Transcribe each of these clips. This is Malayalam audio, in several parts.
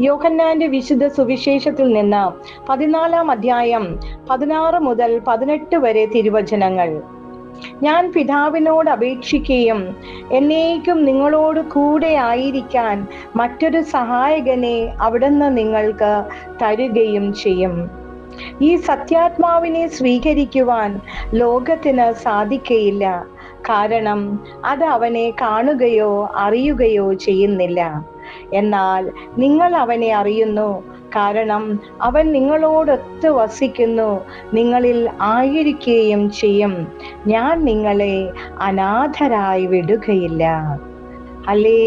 യോഹന്നാന്റെ വിശുദ്ധ സുവിശേഷത്തിൽ നിന്ന് പതിനാലാം അധ്യായം പതിനാറ് മുതൽ പതിനെട്ട് വരെ തിരുവചനങ്ങൾ. ഞാൻ പിതാവിനോട് അപേക്ഷിക്കുകയും എന്നേക്കും നിങ്ങളോട് കൂടെ ആയിരിക്കാൻ മറ്റൊരു സഹായകനെ അവിടുന്ന് നിങ്ങൾക്ക് തരുകയും ചെയ്യും. ഈ സത്യാത്മാവിനെ സ്വീകരിക്കുവാൻ ലോകത്തിന് സാധിക്കയില്ല. കാരണം അത് അവനെ കാണുകയോ അറിയുകയോ ചെയ്യുന്നില്ല. എന്നാൽ നിങ്ങൾ അവനെ അറിയുന്നു. കാരണം അവൻ നിങ്ങളോടൊത്ത് വസിക്കുന്നു. നിങ്ങളിൽ ആയിരിക്കുകയും ചെയ്യും. ഞാൻ നിങ്ങളെ അനാഥരായി വിടുകയില്ല. അല്ലേ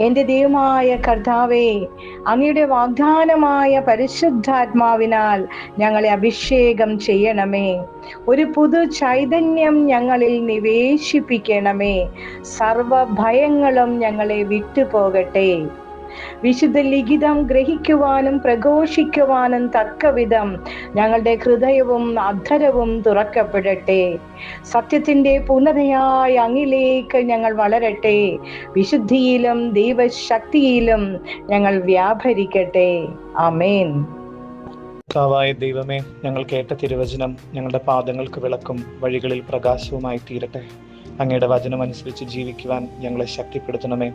എന്റെ ദൈവമായ കർത്താവേ അങ്ങയുടെ വാഗ്ദാനമായ പരിശുദ്ധാത്മാവിനാൽ ഞങ്ങളെ അഭിഷേകം ചെയ്യണമേ. ഒരു പുതു ചൈതന്യം ഞങ്ങളിൽ നിവേശിപ്പിക്കണമേ. സർവ ഭയങ്ങളും ഞങ്ങളെ വിട്ടുപോകട്ടെ. വിശുദ്ധ ലിഖിതം ഗ്രഹിക്കുവാനും പ്രഘോഷിക്കുവാനും തക്കവിധം ഞങ്ങളുടെ ഹൃദയവും അധരവും തുറക്കപ്പെടട്ടെ. സത്യത്തിന്റെ പൂർണതയായ അങ്ങിലേക്ക് ഞങ്ങൾ വളരട്ടെ. വിശുദ്ധിയിലും ദൈവശക്തിയിലും ഞങ്ങൾ വ്യാപരിക്കട്ടെ. അമേൻ കർത്താവായ ദൈവമേ ഞങ്ങൾ കേട്ട തിരുവചനം ഞങ്ങളുടെ പാദങ്ങൾക്ക് വിളക്കും വഴികളിൽ പ്രകാശവുമായി തീരട്ടെ. അങ്ങയുടെ വചനം അനുസരിച്ച് ജീവിക്കുവാൻ ഞങ്ങളെ ശക്തിപ്പെടുത്തണമേ.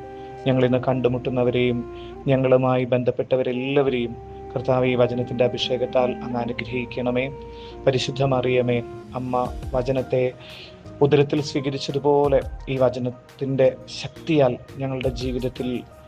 ഞങ്ങൾ ഇന്ന് കണ്ടുമുട്ടുന്നവരെയും ഞങ്ങളുമായി ബന്ധപ്പെട്ടവരെല്ലാവരെയും കർത്താവ് ഈ വചനത്തിന്റെ അഭിഷേകത്താൽ അങ്ങ് അനുഗ്രഹിക്കണമേ. പരിശുദ്ധമറിയമേ അമ്മ വചനത്തെ ഉദരത്തിൽ സ്വീകരിച്ചതുപോലെ ഈ വചനത്തിന്റെ ശക്തിയാൽ ഞങ്ങളുടെ ജീവിതത്തിൽ